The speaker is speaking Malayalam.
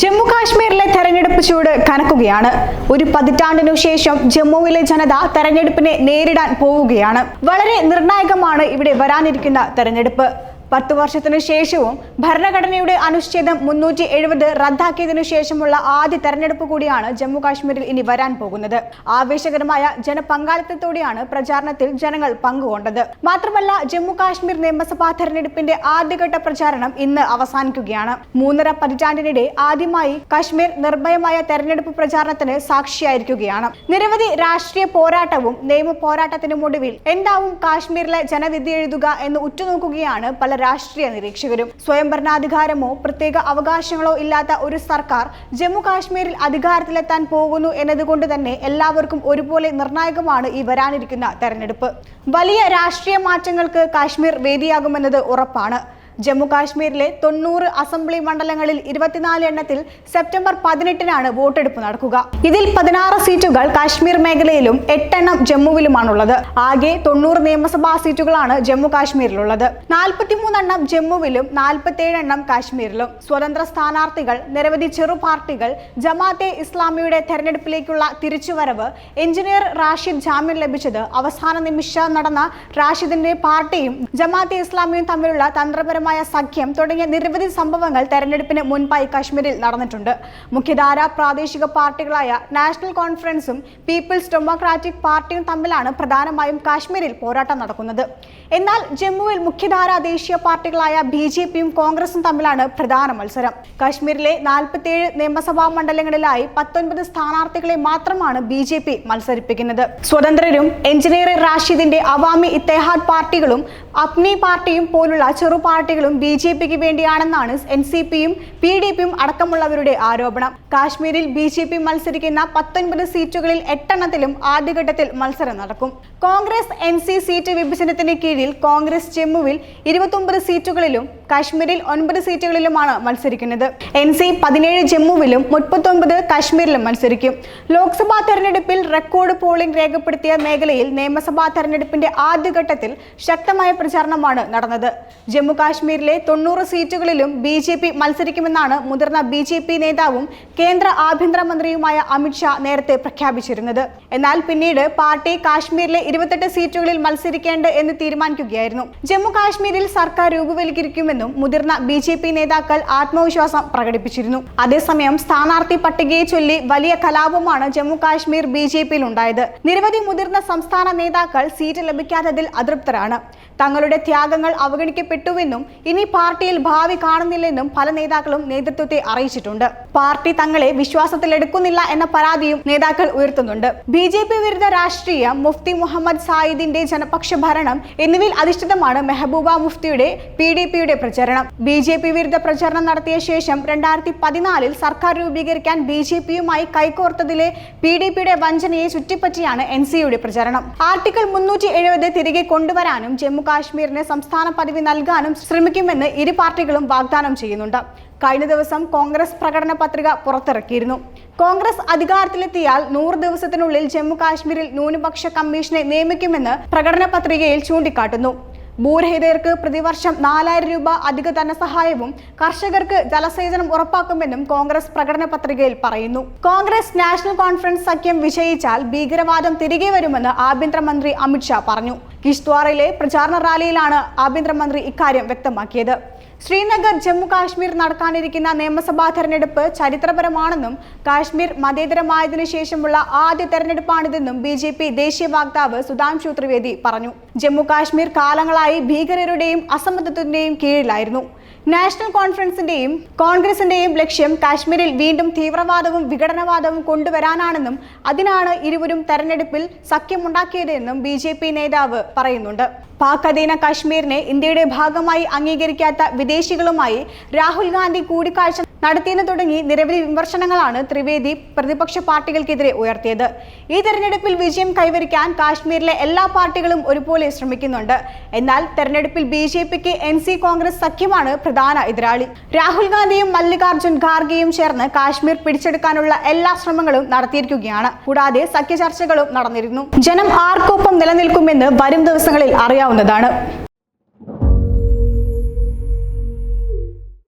ജമ്മു കാശ്മീരിലെ തെരഞ്ഞെടുപ്പ് ചൂട് കനക്കുകയാണ്. ഒരു പതിറ്റാണ്ടിനു ശേഷം ജമ്മുവിലെ ജനത തെരഞ്ഞെടുപ്പിനെ നേരിടാൻ പോവുകയാണ്. വളരെ നിർണായകമാണ് ഇവിടെ വരാനിരിക്കുന്ന തെരഞ്ഞെടുപ്പ്. പത്തു വർഷത്തിനു ശേഷവും ഭരണഘടനയുടെ അനുച്ഛേദം മുന്നൂറ്റി എഴുപത് റദ്ദാക്കിയതിനു ശേഷമുള്ള ആദ്യ തെരഞ്ഞെടുപ്പ് കൂടിയാണ് ജമ്മു കാശ്മീരിൽ ഇനി വരാൻ പോകുന്നത്. ആവേശകരമായ ജനപങ്കാളിത്തത്തോടെയാണ് പ്രചാരണത്തിൽ ജനങ്ങൾ പങ്കുകൊണ്ടത്. മാത്രമല്ല ജമ്മു കാശ്മീർ നിയമസഭാ തെരഞ്ഞെടുപ്പിന്റെ ആദ്യഘട്ട പ്രചാരണം ഇന്ന് അവസാനിക്കുകയാണ്. മൂന്നര പതിറ്റാണ്ടിനിടെ ആദ്യമായി കാശ്മീർ നിർഭയമായ തെരഞ്ഞെടുപ്പ് പ്രചാരണത്തിന് സാക്ഷിയായിരിക്കുകയാണ്. നിരവധി രാഷ്ട്രീയ പോരാട്ടവും നിയമ പോരാട്ടത്തിനും ഒടുവിൽ എന്താവും കാശ്മീരിലെ ജനവിധി എഴുതുക എന്ന് ഉറ്റുനോക്കുകയാണ് പല രാഷ്ട്രീയ നിരീക്ഷകരും സ്വയം ഭരണാധികാരമോ പ്രത്യേക അവകാശങ്ങളോ ഇല്ലാത്ത ഒരു സർക്കാർ ജമ്മു കാശ്മീരിൽ അധികാരത്തിലെത്താൻ പോകുന്നു എന്നതുകൊണ്ട് തന്നെ എല്ലാവർക്കും ഒരുപോലെ നിർണായകമാണ് ഈ വരാനിരിക്കുന്ന തെരഞ്ഞെടുപ്പ്. വലിയ രാഷ്ട്രീയ മാറ്റങ്ങൾക്ക് കാശ്മീർ വേദിയാകുമെന്നത് ഉറപ്പാണ്. ജമ്മു കാശ്മീരിലെ തൊണ്ണൂറ് അസംബ്ലി മണ്ഡലങ്ങളിൽ ഇരുപത്തിനാല് എണ്ണത്തിൽ സെപ്റ്റംബർ പതിനെട്ടിനാണ് വോട്ടെടുപ്പ് നടക്കുക. ഇതിൽ പതിനാറ് സീറ്റുകൾ കാശ്മീർ മേഖലയിലും എട്ടെണ്ണം ജമ്മുവിലുമാണുള്ളത്. ആകെ തൊണ്ണൂറ് നിയമസഭാ സീറ്റുകളാണ് ജമ്മു കാശ്മീരിലുള്ളത് നാൽപ്പത്തിമൂന്നെണ്ണം ജമ്മുവിലും നാൽപ്പത്തിയേഴ് എണ്ണം കാശ്മീരിലും. സ്വതന്ത്ര സ്ഥാനാർത്ഥികൾ നിരവധി ചെറു പാർട്ടികൾ ജമാഅത്തെ ഇസ്ലാമിയുടെ തെരഞ്ഞെടുപ്പിലേക്കുള്ള തിരിച്ചുവരവ് എഞ്ചിനീയർ റാഷിദ് ജാമ്യം ലഭിച്ചത് അവസാന നിമിഷം നടന്ന റാഷിദിന്റെ പാർട്ടിയും ജമാഅത്തെ ഇസ്ലാമിയും തമ്മിലുള്ള തന്ത്രപരമായ സഖ്യം തുടങ്ങിയ നിരവധി സംഭവങ്ങൾ തെരഞ്ഞെടുപ്പിന് മുൻപായി കാശ്മീരിൽ നടന്നിട്ടുണ്ട്. മുഖ്യധാര പ്രാദേശിക പാർട്ടികളായ നാഷണൽ കോൺഫറൻസും പീപ്പിൾസ് ഡെമോക്രാറ്റിക് പാർട്ടിയും തമ്മിലാണ് പ്രധാനമായും കാശ്മീരിൽ പോരാട്ടം നടക്കുന്നത്. എന്നാൽ ജമ്മുവിൽ മുഖ്യധാര ദേശീയ പാർട്ടികളായ ബി ജെ പിയും കോൺഗ്രസും തമ്മിലാണ് പ്രധാന മത്സരം. കാശ്മീരിലെ നാൽപ്പത്തിയേഴ് നിയമസഭാ മണ്ഡലങ്ങളിലായി പത്തൊൻപത് സ്ഥാനാർത്ഥികളെ മാത്രമാണ് ബി ജെ പി മത്സരിപ്പിക്കുന്നത്. സ്വതന്ത്രരും എഞ്ചിനീയർ റാഷിദിന്റെ അവാമി ഇത്തേഹാദ് പാർട്ടികളും അപ്നി പാർട്ടിയും പോലുള്ള ചെറു പാർട്ടികളും ബി ജെ പിക്ക് വേണ്ടിയാണെന്നാണ് എൻ സി പിയും പി ഡി പിയും അടക്കമുള്ളവരുടെ ആരോപണം. കാശ്മീരിൽ ബി ജെ പി മത്സരിക്കുന്ന പത്തൊൻപത് സീറ്റുകളിൽ എട്ടെണ്ണത്തിലും ആദ്യഘട്ടത്തിൽ മത്സരം നടക്കും. കോൺഗ്രസ് എൻ സി സീറ്റ് വിഭജനത്തിന് കീഴിൽ കോൺഗ്രസ് ജമ്മുവിൽ ഇരുപത്തൊമ്പത് സീറ്റുകളിലും കാശ്മീരിൽ ഒൻപത് സീറ്റുകളിലുമാണ് മത്സരിക്കുന്നത്. എൻ സി പതിനേഴ് ജമ്മുവിലും മുപ്പത്തൊമ്പത് കാശ്മീരിലും മത്സരിക്കും. ലോക്സഭാ തെരഞ്ഞെടുപ്പിൽ റെക്കോർഡ് പോളിംഗ് രേഖപ്പെടുത്തിയ മേഖലയിൽ നിയമസഭാ തെരഞ്ഞെടുപ്പിന്റെ ആദ്യഘട്ടത്തിൽ ശക്തമായ പ്രചാരണമാണ് നടന്നത്. ജമ്മു കാശ്മീരിലെ തൊണ്ണൂറ് സീറ്റുകളിലും ബി ജെ പി മത്സരിക്കുമെന്നാണ് മുതിർന്ന ബി ജെ പി നേതാവും കേന്ദ്ര ആഭ്യന്തരമന്ത്രിയുമായ അമിത്ഷാ നേരത്തെ പ്രഖ്യാപിച്ചിരുന്നത്. എന്നാൽ പിന്നീട് പാർട്ടി കാശ്മീരിലെ ഇരുപത്തെട്ട് സീറ്റുകളിൽ മത്സരിക്കേണ്ട എന്ന് തീരുമാനിക്കുകയായിരുന്നു. ജമ്മു കാശ്മീരിൽ സർക്കാർ രൂപവൽക്കരിക്കുമെന്നും മുതിർന്ന ബി ജെ പി നേതാക്കൾ ആത്മവിശ്വാസം പ്രകടിപ്പിച്ചിരുന്നു. അതേസമയം സ്ഥാനാർത്ഥി പട്ടികയെ ചൊല്ലി വലിയ കലാപമാണ് ജമ്മു കാശ്മീർ ബി ജെ പിയിൽ ഉണ്ടായത് നിരവധി മുതിർന്ന സംസ്ഥാന നേതാക്കൾ സീറ്റ് ലഭിക്കാത്തതിൽ അതൃപ്തരാണ്. തങ്ങളുടെ ത്യാഗങ്ങൾ അവഗണിക്കപ്പെട്ടുവെന്നും ഇനി പാർട്ടിയിൽ ഭാവി കാണുന്നില്ലെന്നും പല നേതാക്കളും നേതൃത്വത്തെ അറിയിച്ചിട്ടുണ്ട്. പാർട്ടി തങ്ങളെ വിശ്വാസത്തിലെടുക്കുന്നില്ല എന്ന പരാതിയും നേതാക്കൾ ഉയർത്തുന്നുണ്ട്. ബി ജെ പി വിരുദ്ധ രാഷ്ട്രീയം മുഫ്തി മുഹമ്മദ് സായിദിന്റെ ജനപക്ഷ ഭരണം എന്നിവയിൽ അധിഷ്ഠിതമാണ് മെഹബൂബ മുഫ്തിയുടെ പി ഡി പിയുടെ പ്രചരണം. ബി ജെ പി വിരുദ്ധ പ്രചരണം നടത്തിയ ശേഷം രണ്ടായിരത്തി പതിനാലിൽ സർക്കാർ രൂപീകരിക്കാൻ ബി ജെ പിയുമായി കൈകോർത്തതിലെ പി ഡി പിയുടെ വഞ്ചനയെ ചുറ്റിപ്പറ്റിയാണ് എൻ സിയുടെ പ്രചരണം. ആർട്ടിക്കിൾ മുന്നൂറ്റി എഴുപത് തിരികെ കൊണ്ടുവരാനും ജമ്മു കാശ്മീരിന് സംസ്ഥാന പദവി നൽകാനും ശ്രമിക്കുമെന്ന് ഇരു പാർട്ടികളും വാഗ്ദാനം ചെയ്യുന്നുണ്ട്. കഴിഞ്ഞ ദിവസം കോൺഗ്രസ് പ്രകടന പത്രിക പുറത്തിറക്കിയിരുന്നു. കോൺഗ്രസ് അധികാരത്തിലെത്തിയാൽ നൂറ് ദിവസത്തിനുള്ളിൽ ജമ്മു കാശ്മീരിൽ ന്യൂനപക്ഷ കമ്മീഷനെ നിയമിക്കുമെന്ന് പ്രകടന പത്രികയിൽ ചൂണ്ടിക്കാട്ടുന്നു. ഭൂരഹിതർക്ക് പ്രതിവർഷം നാലായിരം രൂപ അധിക ധനസഹായവും കർഷകർക്ക് ജലസേചനം ഉറപ്പാക്കുമെന്നും കോൺഗ്രസ് പ്രകടന പത്രികയിൽ പറയുന്നു. കോൺഗ്രസ് നാഷണൽ കോൺഫറൻസ് സഖ്യം വിജയിച്ചാൽ ഭീകരവാദം തിരികെ വരുമെന്ന് ആഭ്യന്തരമന്ത്രി അമിത്ഷാ പറഞ്ഞു. കിഷ്ത്വാറിലെ പ്രചാരണ റാലിയിലാണ് ആഭ്യന്തരമന്ത്രി ഇക്കാര്യം വ്യക്തമാക്കിയത്. ശ്രീനഗർ ജമ്മു കാശ്മീർ നടക്കാനിരിക്കുന്ന നിയമസഭാ തെരഞ്ഞെടുപ്പ് ചരിത്രപരമാണെന്നും കാശ്മീർ മതേതരമായതിനു ശേഷമുള്ള ആദ്യ തെരഞ്ഞെടുപ്പാണിതെന്നും ബി ജെ പി ദേശീയ വക്താവ് സുധാംശു ത്രിവേദി പറഞ്ഞു. ജമ്മു കാശ്മീർ കാലങ്ങളായി ഭീകരരുടെയും അസമത്വത്തിന്റെയും കീഴിലായിരുന്നു. നാഷണൽ കോൺഫറൻസിന്റെയും കോൺഗ്രസിന്റെയും ലക്ഷ്യം കാശ്മീരിൽ വീണ്ടും തീവ്രവാദവും വിഘടനവാദവും കൊണ്ടുവരാനാണെന്നും അതിനാണ് ഇരുവരും തെരഞ്ഞെടുപ്പിൽ സഖ്യമുണ്ടാക്കിയതെന്നും ബി ജെ പി നേതാവ് പറയുന്നുണ്ട്. പാക് അധീന കാശ്മീരിനെ ഇന്ത്യയുടെ ഭാഗമായി അംഗീകരിക്കാത്ത വിദേശികളുമായി രാഹുൽ ഗാന്ധി കൂടിക്കാഴ്ച നടത്തിയെന്ന് തുടങ്ങി നിരവധി വിമർശനങ്ങളാണ് ത്രിവേദി പ്രതിപക്ഷ പാർട്ടികൾക്കെതിരെ ഉയർത്തിയത്. ഈ തെരഞ്ഞെടുപ്പിൽ വിജയം കൈവരിക്കാൻ കാശ്മീരിലെ എല്ലാ പാർട്ടികളും ഒരുപോലെ ശ്രമിക്കുന്നുണ്ട്. എന്നാൽ തെരഞ്ഞെടുപ്പിൽ ബി ജെ പിക്ക് എൻ സി കോൺഗ്രസ് സഖ്യമാണ് പ്രധാന എതിരാളി. രാഹുൽ ഗാന്ധിയും മല്ലികാർജുൻ ഖാർഗെയും ചേർന്ന് കാശ്മീർ പിടിച്ചെടുക്കാനുള്ള എല്ലാ ശ്രമങ്ങളും നടത്തിയിരിക്കുകയാണ്. കൂടാതെ സഖ്യ ചർച്ചകളും നടന്നിരുന്നു. ജനം ആർക്കൊപ്പം നിലനിൽക്കുമെന്ന് വരും ദിവസങ്ങളിൽ അറിയാവുന്നതാണ്.